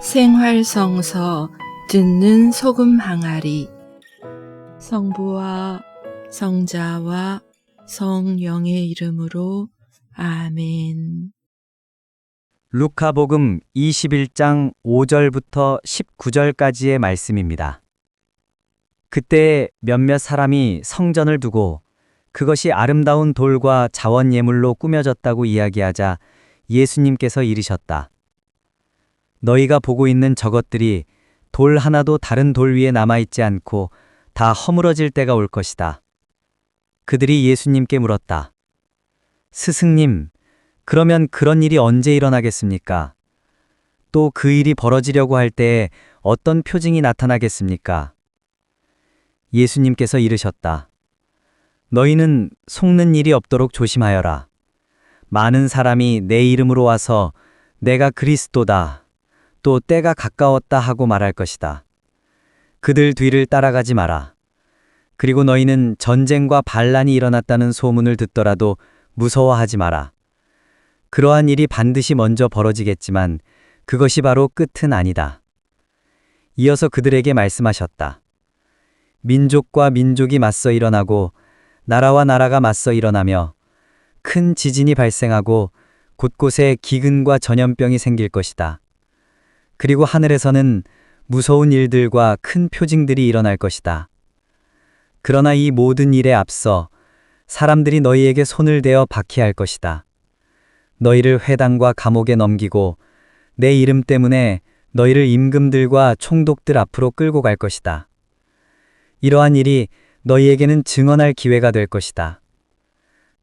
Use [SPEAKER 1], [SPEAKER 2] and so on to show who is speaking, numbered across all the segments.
[SPEAKER 1] 생활성서 듣는 소금 항아리 성부와 성자와 성령의 이름으로 아멘.
[SPEAKER 2] 루카복음 21장 5절부터 19절까지의 말씀입니다. 그때 몇몇 사람이 성전을 두고 그것이 아름다운 돌과 자원 예물로 꾸며졌다고 이야기하자 예수님께서 이르셨다. 너희가 보고 있는 저것들이 돌 하나도 다른 돌 위에 남아있지 않고 다 허물어질 때가 올 것이다. 그들이 예수님께 물었다. 스승님, 그러면 그런 일이 언제 일어나겠습니까? 또 그 일이 벌어지려고 할 때에 어떤 표징이 나타나겠습니까? 예수님께서 이르셨다. 너희는 속는 일이 없도록 조심하여라. 많은 사람이 내 이름으로 와서 내가 그리스도다. 또 때가 가까웠다 하고 말할 것이다. 그들 뒤를 따라가지 마라. 그리고 너희는 전쟁과 반란이 일어났다는 소문을 듣더라도 무서워하지 마라. 그러한 일이 반드시 먼저 벌어지겠지만 그것이 바로 끝은 아니다. 이어서 그들에게 말씀하셨다. 민족과 민족이 맞서 일어나고 나라와 나라가 맞서 일어나며 큰 지진이 발생하고 곳곳에 기근과 전염병이 생길 것이다. 그리고 하늘에서는 무서운 일들과 큰 표징들이 일어날 것이다. 그러나 이 모든 일에 앞서 사람들이 너희에게 손을 대어 박해할 것이다. 너희를 회당과 감옥에 넘기고 내 이름 때문에 너희를 임금들과 총독들 앞으로 끌고 갈 것이다. 이러한 일이 너희에게는 증언할 기회가 될 것이다.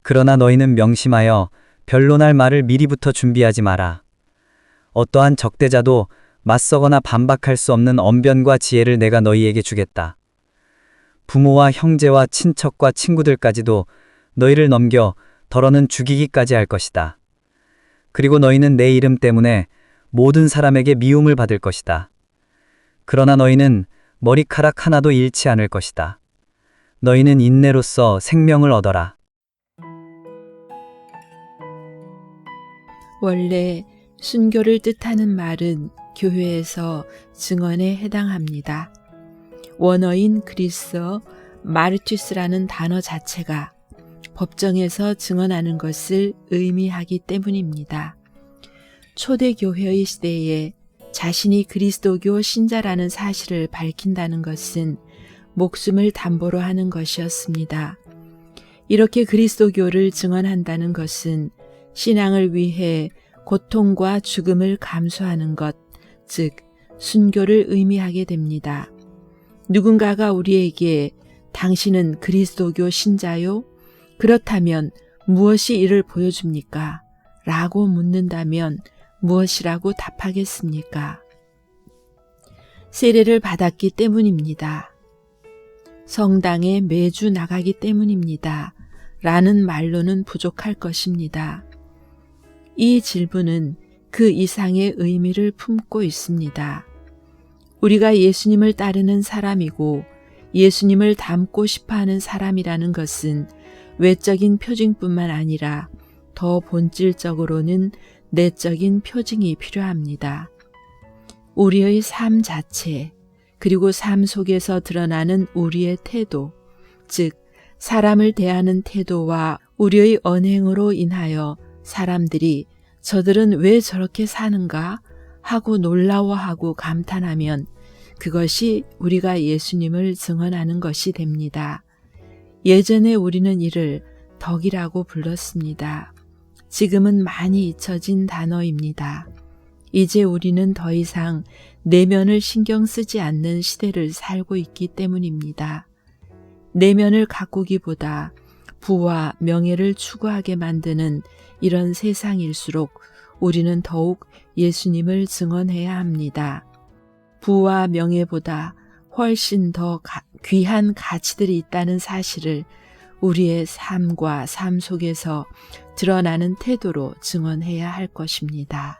[SPEAKER 2] 그러나 너희는 명심하여 변론할 말을 미리부터 준비하지 마라. 어떠한 적대자도 맞서거나 반박할 수 없는 언변과 지혜를 내가 너희에게 주겠다. 부모와 형제와 친척과 친구들까지도 너희를 넘겨 더러는 죽이기까지 할 것이다. 그리고 너희는 내 이름 때문에 모든 사람에게 미움을 받을 것이다. 그러나 너희는 머리카락 하나도 잃지 않을 것이다. 너희는 인내로써 생명을 얻어라.
[SPEAKER 1] 원래 순교를 뜻하는 말은 교회에서 증언에 해당합니다. 원어인 그리스어 마르투스라는 단어 자체가 법정에서 증언하는 것을 의미하기 때문입니다. 초대교회의 시대에 자신이 그리스도교 신자라는 사실을 밝힌다는 것은 목숨을 담보로 하는 것이었습니다. 이렇게 그리스도교를 증언한다는 것은 신앙을 위해 고통과 죽음을 감수하는 것, 즉, 순교를 의미하게 됩니다. 누군가가 우리에게 당신은 그리스도교 신자요? 그렇다면 무엇이 이를 보여줍니까? 라고 묻는다면 무엇이라고 답하겠습니까? 세례를 받았기 때문입니다. 성당에 매주 나가기 때문입니다. 라는 말로는 부족할 것입니다. 이 질문은 그 이상의 의미를 품고 있습니다. 우리가 예수님을 따르는 사람이고 예수님을 닮고 싶어 하는 사람이라는 것은 외적인 표징뿐만 아니라 더 본질적으로는 내적인 표징이 필요합니다. 우리의 삶 자체, 그리고 삶 속에서 드러나는 우리의 태도, 즉, 사람을 대하는 태도와 우리의 언행으로 인하여 사람들이 저들은 왜 저렇게 사는가 하고 놀라워하고 감탄하면 그것이 우리가 예수님을 증언하는 것이 됩니다. 예전에 우리는 이를 덕이라고 불렀습니다. 지금은 많이 잊혀진 단어입니다. 이제 우리는 더 이상 내면을 신경 쓰지 않는 시대를 살고 있기 때문입니다. 내면을 가꾸기보다 부와 명예를 추구하게 만드는 이런 세상일수록 우리는 더욱 예수님을 증언해야 합니다. 부와 명예보다 훨씬 더 가, 귀한 가치들이 있다는 사실을 우리의 삶과 삶 속에서 드러나는 태도로 증언해야 할 것입니다.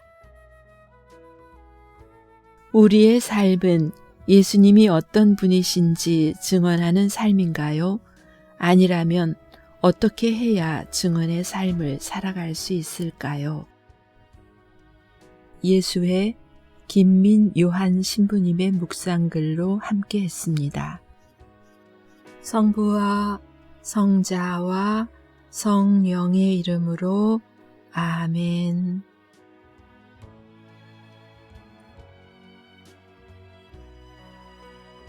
[SPEAKER 1] 우리의 삶은 예수님이 어떤 분이신지 증언하는 삶인가요? 아니라면 어떻게 해야 증언의 삶을 살아갈 수 있을까요? 예수의 김민 요한 신부님의 묵상글로 함께 했습니다. 성부와 성자와 성령의 이름으로 아멘.